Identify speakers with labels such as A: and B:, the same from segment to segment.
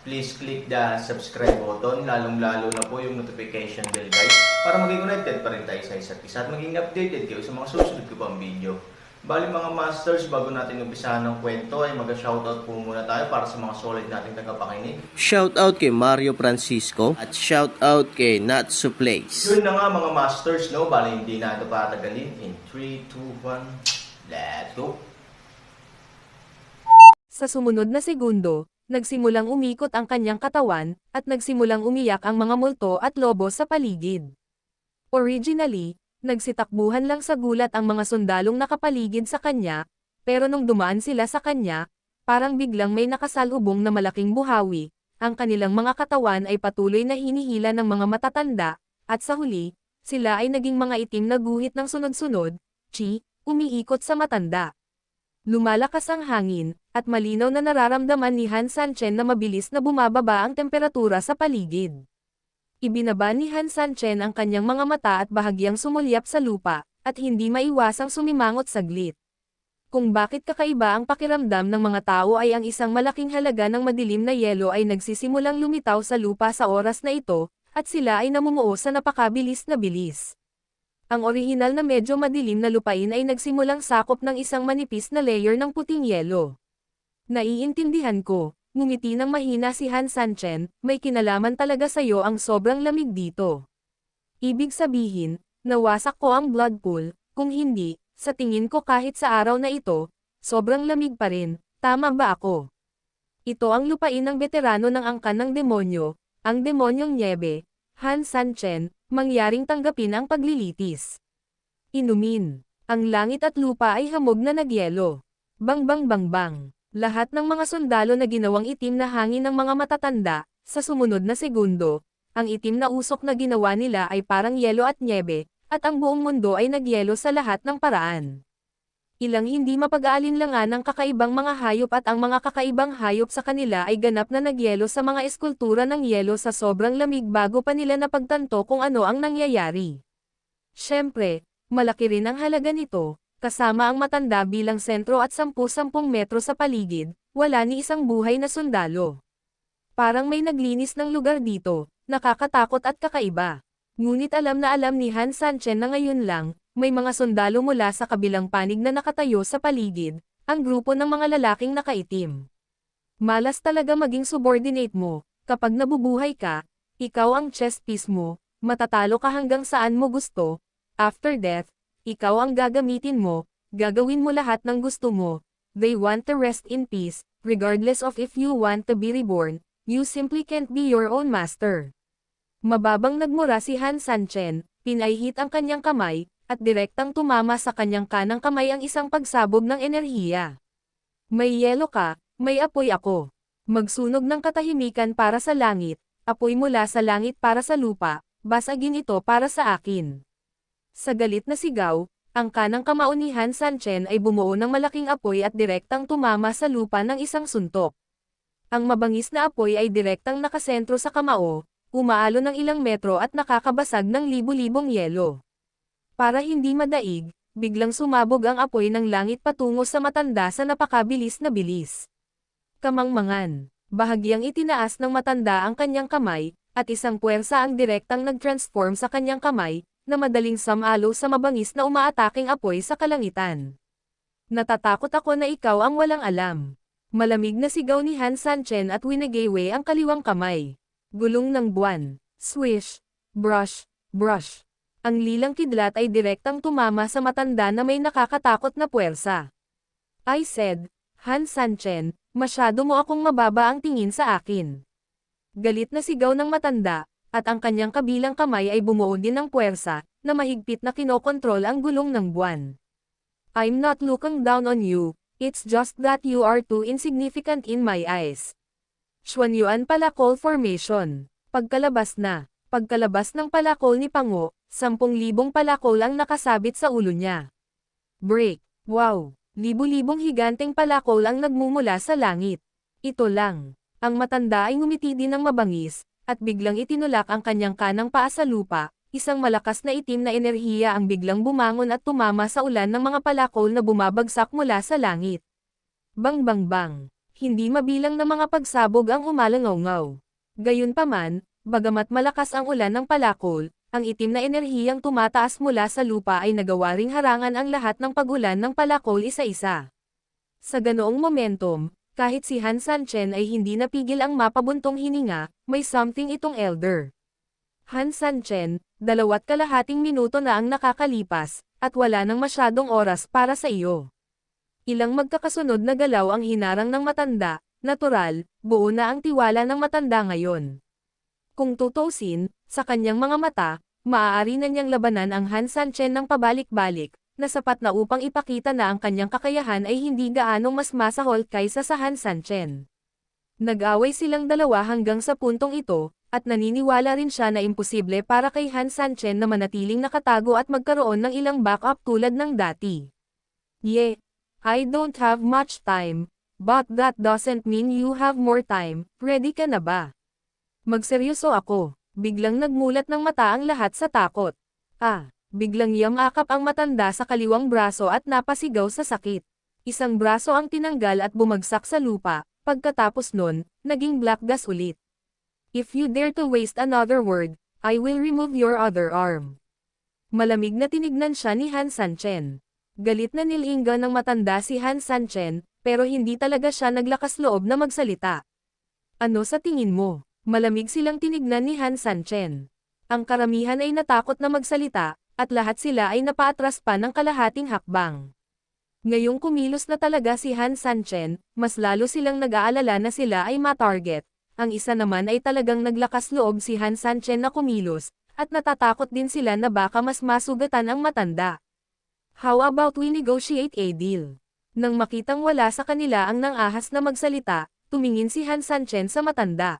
A: please click the subscribe button, lalong-lalo na po yung notification bell guys, para maging connected pa rin tayo sa isa't isa at maging updated kayo sa mga susunod ko pang video. Bali mga masters, bago natin umpisahan ng kwento ay mag-shoutout po muna tayo para sa mga solid nating tagapakinig.
B: Shoutout kay Mario Francisco at shoutout kay Natsu Place.
A: Yun na nga mga masters, no? Bali hindi na ito patagalin. In 3, 2, 1, let's go!
C: Sa sumunod na segundo, nagsimulang umikot ang kanyang katawan, at nagsimulang umiyak ang mga multo at lobo sa paligid. Originally, nagsitakbuhan lang sa gulat ang mga sundalong nakapaligid sa kanya, pero nung dumaan sila sa kanya, parang biglang may nakasalubong na malaking buhawi, ang kanilang mga katawan ay patuloy na hinihila ng mga matatanda, at sa huli, sila ay naging mga itim na guhit ng sunod-sunod, chi, umiikot sa matanda. Lumalakas ang hangin, at malinaw na nararamdaman ni Han Sanchen na mabilis na bumababa ang temperatura sa paligid. Ibinaba ni Han Sanchen ang kanyang mga mata at bahagyang sumulyap sa lupa, at hindi maiwasang sumimangot saglit. Kung bakit kakaiba ang pakiramdam ng mga tao ay ang isang malaking halaga ng madilim na yelo ay nagsisimulang lumitaw sa lupa sa oras na ito, at sila ay namumuo sa napakabilis na bilis. Ang orihinal na medyo madilim na lupain ay nagsimulang sakop ng isang manipis na layer ng puting yelo. Naiintindihan ko, ngumiti ng mahina si Han Sanchen, may kinalaman talaga sa'yo ang sobrang lamig dito. Ibig sabihin, nawasak ko ang blood pool, kung hindi, sa tingin ko kahit sa araw na ito, sobrang lamig pa rin, tama ba ako? Ito ang lupain ng veterano ng angkan ng demonyo, ang demonyong Niebe, Han Sanchen, mangyaring tanggapin ang paglilitis. Inumin. Ang langit at lupa ay hamog na nagyelo. Bang bang bang bang. Lahat ng mga sundalo na ginawang itim na hangin ng mga matatanda, sa sumunod na segundo, ang itim na usok na ginawa nila ay parang yelo at nyebe, at ang buong mundo ay nagyelo sa lahat ng paraan. Ilang hindi mapag-aalinlangan ng kakaibang mga hayop at ang mga kakaibang hayop sa kanila ay ganap na nagyelo sa mga eskultura ng yelo sa sobrang lamig bago pa nila napagtanto kung ano ang nangyayari. Siyempre, malaki rin ang halaga nito, kasama ang matanda bilang sentro at 10-10 metro sa paligid, wala ni isang buhay na sundalo. Parang may naglinis ng lugar dito, nakakatakot at kakaiba. Ngunit alam na alam ni Han Sanchen na ngayon lang, may mga sundalo mula sa kabilang panig na nakatayo sa paligid, ang grupo ng mga lalaking nakaitim. Malas talaga maging subordinate mo, kapag nabubuhay ka, ikaw ang chess piece mo, matatalo ka hanggang saan mo gusto, after death, ikaw ang gagamitin mo, gagawin mo lahat ng gusto mo, they want to rest in peace, regardless of if you want to be reborn, you simply can't be your own master. Mababang nagmura si Han Sanchen, pinaihit ang kanyang kamay, at direktang tumama sa kanyang kanang kamay ang isang pagsabog ng enerhiya. May yelo ka, may apoy ako. Magsunog ng katahimikan para sa langit, apoy mula sa langit para sa lupa, basagin ito para sa akin. Sa galit na sigaw, ang kanang kamao ni Han Sanchen ay bumuo ng malaking apoy at direktang tumama sa lupa ng isang suntok. Ang mabangis na apoy ay direktang nakasentro sa kamao, umaalo ng ilang metro at nakakabasag ng libu-libong yelo. Para hindi madaig, biglang sumabog ang apoy ng langit patungo sa matanda sa napakabilis na bilis. Kamangmangan, bahagyang itinaas ng matanda ang kanyang kamay, at isang puwersa ang direktang nag-transform sa kanyang kamay, na madaling samalo sa mabangis na umaataking apoy sa kalangitan. Natatakot ako na ikaw ang walang alam. Malamig na sigaw ni Han Sanchen at winagaywe ang kaliwang kamay. Gulong ng buwan. Swish. Brush. Brush. Ang lilang kidlat ay direktang tumama sa matanda na may nakakatakot na puwersa. I said, Han Sanchen, masyado mo akong mababa ang tingin sa akin. Galit na sigaw ng matanda, at ang kanyang kabilang kamay ay bumuo din ng puwersa, na mahigpit na kinokontrol ang gulong ng buwan. I'm not looking down on you, it's just that you are too insignificant in my eyes. Xuanyuan pala call formation. Pagkalabas na, Pagkalabas ng palakol ni Pango, 10,000 palakol ang nakasabit sa ulo niya. Break. Wow! Libu-libong higanteng palakol ang nagmumula sa langit. Ito lang. Ang matanda ay ngumiti din ng mabangis, at biglang itinulak ang kanyang kanang paa sa lupa, isang malakas na itim na enerhiya ang biglang bumangon at tumama sa ulan ng mga palakol na bumabagsak mula sa langit. Bang bang bang. Hindi mabilang na mga pagsabog ang umalangaw-ngaw. Gayunpaman, bagamat malakas ang ulan ng palakol, ang itim na enerhiyang tumataas mula sa lupa ay nagawa ring harangan ang lahat ng pagulan ng palakol isa-isa. Sa ganoong momentum, kahit si Han Sanchen ay hindi napigil ang mapabuntong hininga, may something itong elder. Han Sanchen, dalawat kalahating minuto na ang nakakalipas, at wala nang masyadong oras para sa iyo. Ilang magkakasunod na galaw ang hinarang ng matanda, natural, buo na ang tiwala ng matanda ngayon. Kung tutusin, sa kanyang mga mata, maaari na niyang labanan ang Han Sanchen ng pabalik-balik, na sapat na upang ipakita na ang kanyang kakayahan ay hindi gaanong mas masahol kaysa sa Han Sanchen. Nag-away silang dalawa hanggang sa puntong ito, at naniniwala rin siya na imposible para kay Han Sanchen na manatiling nakatago at magkaroon ng ilang backup tulad ng dati. Yeah, I don't have much time, but that doesn't mean you have more time, ready ka na ba? Magseryoso ako, biglang nagmulat ng mata ang lahat sa takot. Ah, biglang yamakap ang matanda sa kaliwang braso at napasigaw sa sakit. Isang braso ang tinanggal at bumagsak sa lupa, pagkatapos nun, naging black gas ulit. If you dare to waste another word, I will remove your other arm. Malamig na tinignan siya ni Han Sanchen. Galit na nilingga ng matanda si Han Sanchen, pero hindi talaga siya naglakas loob na magsalita. Ano sa tingin mo? Malamig silang tinignan ni Han Sanchen. Ang karamihan ay natakot na magsalita, at lahat sila ay napaatras pa ng kalahating hakbang. Ngayong kumilos na talaga si Han Sanchen, mas lalo silang nag-aalala na sila ay ma-target. Ang isa naman ay talagang naglakas loob si Han Sanchen na kumilos, at natatakot din sila na baka mas masugatan ang matanda. How about we negotiate a deal? Nang makitang wala sa kanila ang nang-ahas na magsalita, tumingin si Han Sanchen sa matanda.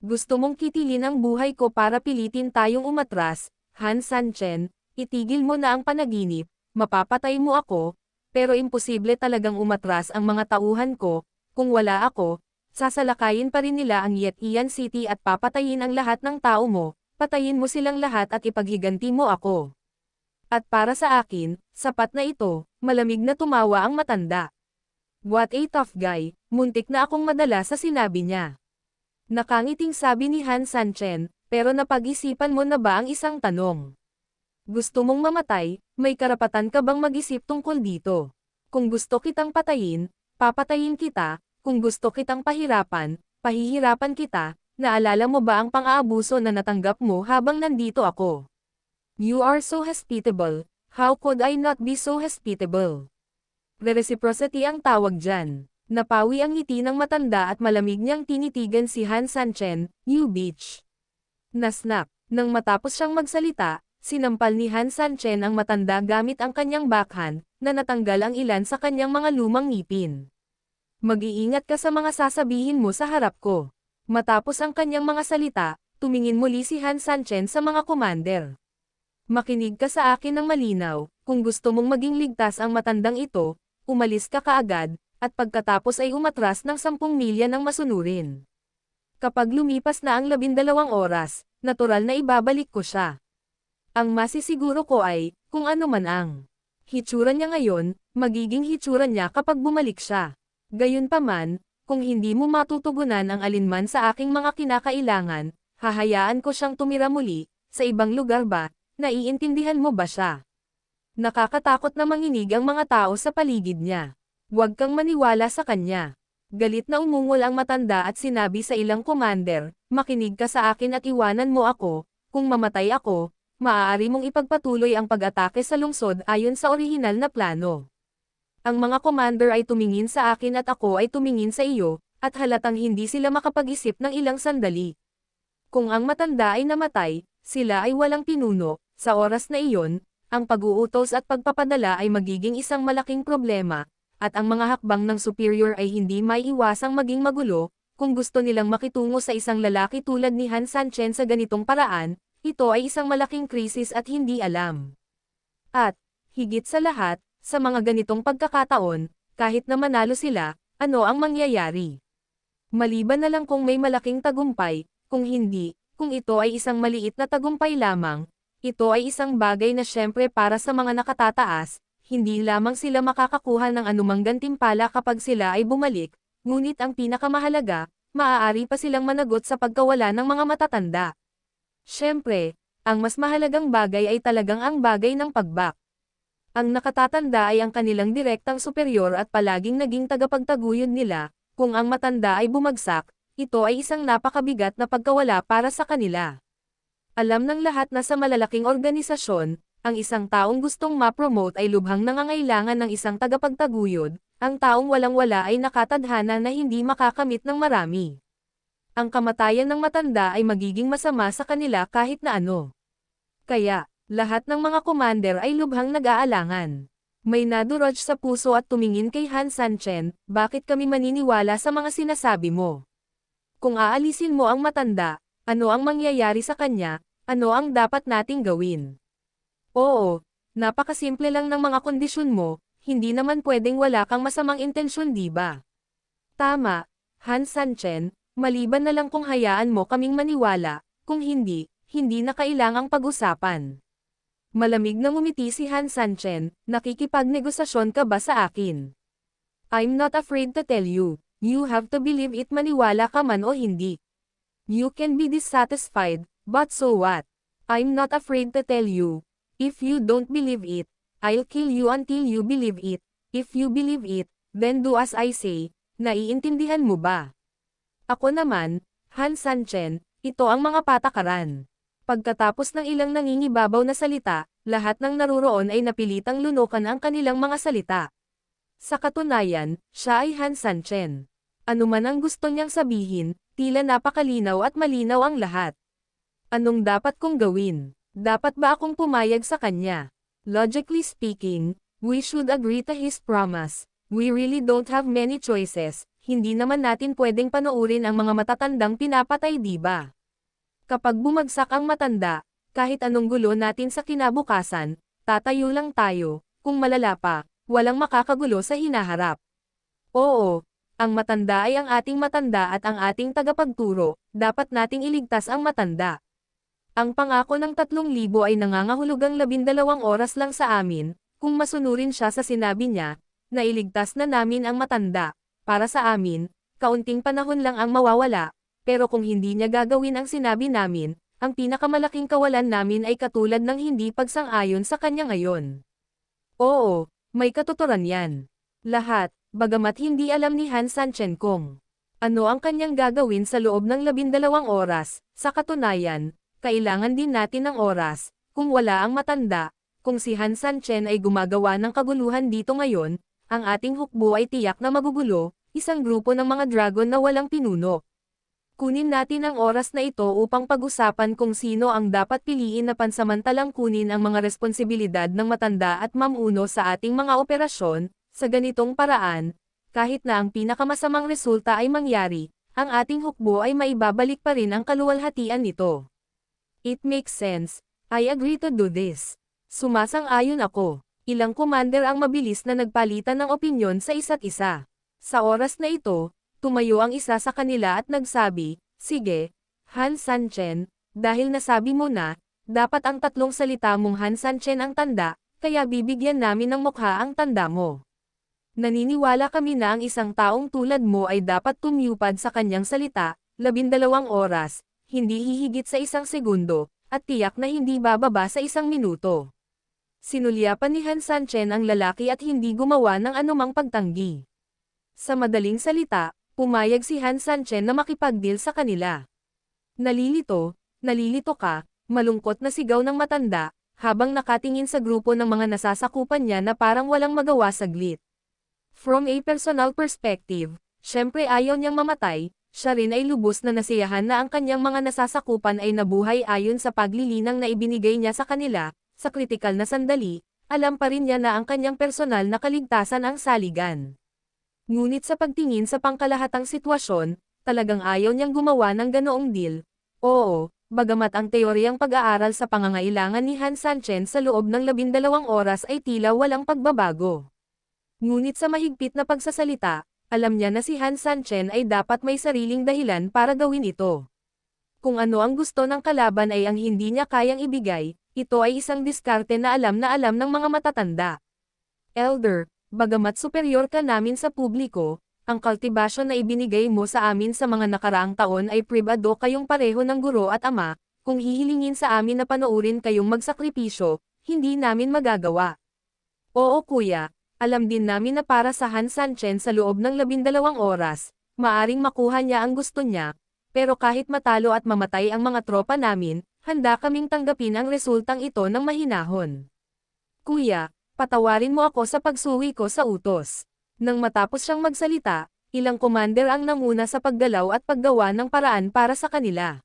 C: Gusto mong kitilin ang buhay ko para pilitin tayong umatras, Han Sanchen, itigil mo na ang panaginip, mapapatay mo ako, pero imposible talagang umatras ang mga tauhan ko, kung wala ako, sasalakayin pa rin nila ang Yetian City at papatayin ang lahat ng tao mo, patayin mo silang lahat at ipaghiganti mo ako. At para sa akin, sapat na ito, malamig na tumawa ang matanda. What a tough guy, muntik na akong madala sa sinabi niya. Nakangiting sabi ni Han Sanchen, pero napag-isipan mo na ba ang isang tanong? Gusto mong mamatay, may karapatan ka bang mag-isip tungkol dito? Kung gusto kitang patayin, papatayin kita, kung gusto kitang pahirapan, pahihirapan kita, naalala mo ba ang pang-aabuso na natanggap mo habang nandito ako? You are so hospitable, how could I not be so hospitable? Reciprocity ang tawag dyan. Napawi ang ngiti ng matanda at malamig niyang tinitigan si Han Sanchen, you bitch. Nasnap, nang matapos siyang magsalita, sinampal ni Han Sanchen ang matanda gamit ang kanyang backhand, na natanggal ang ilan sa kanyang mga lumang ngipin. Mag-iingat ka sa mga sasabihin mo sa harap ko. Matapos ang kanyang mga salita, tumingin muli si Han Sanchen sa mga commander. Makinig ka sa akin ng malinaw, kung gusto mong maging ligtas ang matandang ito, umalis ka kaagad, at pagkatapos ay umatras ng 10 milya ng masunurin. Kapag lumipas na ang labindalawang oras, natural na ibabalik ko siya. Ang masisiguro ko ay, kung ano man ang hitsura niya ngayon, magiging hitsura niya kapag bumalik siya. Gayunpaman, kung hindi mo matutugunan ang alinman sa aking mga kinakailangan, hahayaan ko siyang tumira muli, sa ibang lugar ba, naiintindihan mo ba siya? Nakakatakot na manginig ang mga tao sa paligid niya. Huwag kang maniwala sa kanya. Galit na umungol ang matanda at sinabi sa ilang commander, makinig ka sa akin at iwanan mo ako, kung mamatay ako, maaari mong ipagpatuloy ang pag-atake sa lungsod ayon sa orihinal na plano. Ang mga commander ay tumingin sa akin at ako ay tumingin sa iyo, at halatang hindi sila makapag-isip ng ilang sandali. Kung ang matanda ay namatay, sila ay walang pinuno, sa oras na iyon, ang pag-uutos at pagpapadala ay magiging isang malaking problema, at ang mga hakbang ng superior ay hindi may iwasang maging magulo, kung gusto nilang makitungo sa isang lalaki tulad ni Han Sanchen sa ganitong paraan, ito ay isang malaking krisis at hindi alam. At, higit sa lahat, sa mga ganitong pagkakataon, kahit na manalo sila, ano ang mangyayari? Maliban na lang kung may malaking tagumpay, kung hindi, kung ito ay isang maliit na tagumpay lamang, ito ay isang bagay na syempre para sa mga nakatataas, hindi lamang sila makakakuha ng anumang gantimpala kapag sila ay bumalik, ngunit ang pinakamahalaga, maaari pa silang managot sa pagkawala ng mga matatanda. Syempre, ang mas mahalagang bagay ay talagang ang bagay ng pagbak. Ang nakatatanda ay ang kanilang direktang superior at palaging naging tagapagtaguyod nila, kung ang matanda ay bumagsak, ito ay isang napakabigat na pagkawala para sa kanila. Alam ng lahat na sa malalaking organisasyon, ang isang taong gustong ma-promote ay lubhang nangangailangan ng isang tagapagtaguyod, ang taong walang-wala ay nakatadhana na hindi makakamit ng marami. Ang kamatayan ng matanda ay magiging masama sa kanila kahit na ano. Kaya, lahat ng mga commander ay lubhang nag-aalangan. May nadurog sa puso at tumingin kay Han Sanchen, bakit kami maniniwala sa mga sinasabi mo? Kung aalisin mo ang matanda, ano ang mangyayari sa kanya, ano ang dapat nating gawin? Oo, napakasimple lang ng mga kondisyon mo, hindi naman pwedeng wala kang masamang intensyon di ba? Tama, Han Sanchen, maliban na lang kung hayaan mo kaming maniwala, kung hindi, hindi na kailangang pag-usapan. Malamig na ngumiti si Han Sanchen, nakikipagnegosasyon ka ba sa akin? I'm not afraid to tell you, you have to believe it maniwala ka man o hindi. You can be dissatisfied, but so what? I'm not afraid to tell you, if you don't believe it, I'll kill you until you believe it, if you believe it, then do as I say, naiintindihan mo ba? Ako naman, Han Sanchen, ito ang mga patakaran. Pagkatapos ng ilang nangingibabaw na salita, lahat ng naruroon ay napilitang lunukan ang kanilang mga salita. Sa katunayan, siya ay Han Sanchen. Ano man ang gusto niyang sabihin, tila napakalinaw at malinaw ang lahat. Anong dapat kong gawin? Dapat ba akong pumayag sa kanya? Logically speaking, we should agree to his promise. We really don't have many choices, hindi naman natin pwedeng panoorin ang mga matatandang pinapatay di ba? Kapag bumagsak ang matanda, kahit anong gulo natin sa kinabukasan, tatayo lang tayo, kung malala pa, walang makakagulo sa hinaharap. Oo, ang matanda ay ang ating matanda at ang ating tagapagturo, dapat nating iligtas ang matanda. Ang pangako ng 3,000 ay nangangahulugang 12 oras lang sa amin, kung masunurin siya sa sinabi niya, na iligtas na namin ang matanda. Para sa amin, kaunting panahon lang ang mawawala, pero kung hindi niya gagawin ang sinabi namin, ang pinakamalaking kawalan namin ay katulad ng hindi pagsang-ayon sa kanya ngayon. Oo, may katuturan yan. Lahat, bagamat hindi alam ni Han Sanchen kung ano ang kanyang gagawin sa loob ng labindalawang oras, sa katunayan, kailangan din natin ng oras, kung wala ang matanda, kung si Han Sanchen ay gumagawa ng kaguluhan dito ngayon, ang ating hukbo ay tiyak na magugulo, isang grupo ng mga dragon na walang pinuno. Kunin natin ang oras na ito upang pag-usapan kung sino ang dapat piliin na pansamantalang kunin ang mga responsibilidad ng matanda at mamuno sa ating mga operasyon, sa ganitong paraan, kahit na ang pinakamasamang resulta ay mangyari, ang ating hukbo ay maibabalik pa rin ang kaluwalhatian nito. It makes sense, I agree to do this. Sumasang-ayon ako. Ilang commander ang mabilis na nagpalitan ng opinyon sa isa't isa. Sa oras na ito, tumayo ang isa sa kanila at nagsabi, Sige, Han Sanchen, dahil nasabi mo na, dapat ang tatlong salita mong Han Sanchen ang tanda, kaya bibigyan namin ng mukha ang tanda mo. Naniniwala kami na ang isang taong tulad mo ay dapat tumyupad sa kanyang salita, labindalawang oras, hindi hihigit sa isang segundo, at tiyak na hindi bababa sa isang minuto. Sinulyapan ni Han Sanchen ang lalaki at hindi gumawa ng anumang pagtanggi. Sa madaling salita, pumayag si Han Sanchen na makipagdeal sa kanila. Nalilito, nalilito ka, malungkot na sigaw ng matanda, habang nakatingin sa grupo ng mga nasasakupan niya na parang walang magawa saglit. From a personal perspective, syempre ayaw niyang mamatay, siya rin ay lubos na nasiyahan na ang kanyang mga nasasakupan ay nabuhay ayon sa paglilinang na ibinigay niya sa kanila, sa kritikal na sandali, alam pa rin niya na ang kanyang personal na kaligtasan ang saligan. Ngunit sa pagtingin sa pangkalahatang sitwasyon, talagang ayaw niyang gumawa ng ganoong deal. Oo, bagamat ang teoryang pag-aaral sa pangangailangan ni Han Sanchen sa loob ng labindalawang oras ay tila walang pagbabago. Ngunit sa mahigpit na pagsasalita, alam niya na si Han Sanchen ay dapat may sariling dahilan para gawin ito. Kung ano ang gusto ng kalaban ay ang hindi niya kayang ibigay, ito ay isang diskarte na alam na alam ng mga matatanda. Elder, bagamat superior ka namin sa publiko, ang kultibasyon na ibinigay mo sa amin sa mga nakaraang taon ay pribado kayong pareho ng guro at ama, kung hihilingin sa amin na panoorin kayong magsakripisyo, hindi namin magagawa. Oo kuya, alam din namin na para sa Han Sanchen sa loob ng labindalawang oras, maaring makuha niya ang gusto niya, pero kahit matalo at mamatay ang mga tropa namin, handa kaming tanggapin ang resultang ito ng mahinahon. Kuya, patawarin mo ako sa pagsuwi ko sa utos. Nang matapos siyang magsalita, ilang commander ang nanguna sa paggalaw at paggawa ng paraan para sa kanila.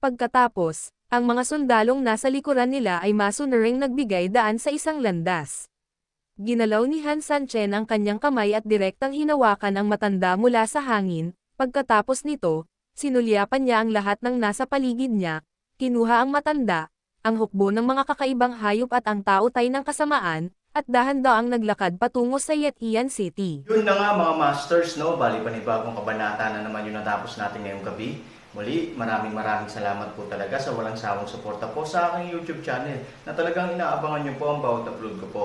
C: Pagkatapos, ang mga sundalong nasa likuran nila ay masunuring nagbigay daan sa isang landas. Ginalaw ni Han Sanchen ang kanyang kamay at direktang hinawakan ang matanda mula sa hangin, pagkatapos nito, sinulyapan niya ang lahat ng nasa paligid niya, kinuha ang matanda, ang hukbo ng mga kakaibang hayop at ang tautay ng kasamaan, at dahan-daang naglakad patungo sa Yetian City.
A: Yun na nga mga masters, no? Bali panibagong kabanata na naman yung natapos natin ngayong gabi. Muli, maraming maraming salamat po talaga sa walang sawang suporta po sa aking YouTube channel na talagang inaabangan niyo po ang bawat upload ko po.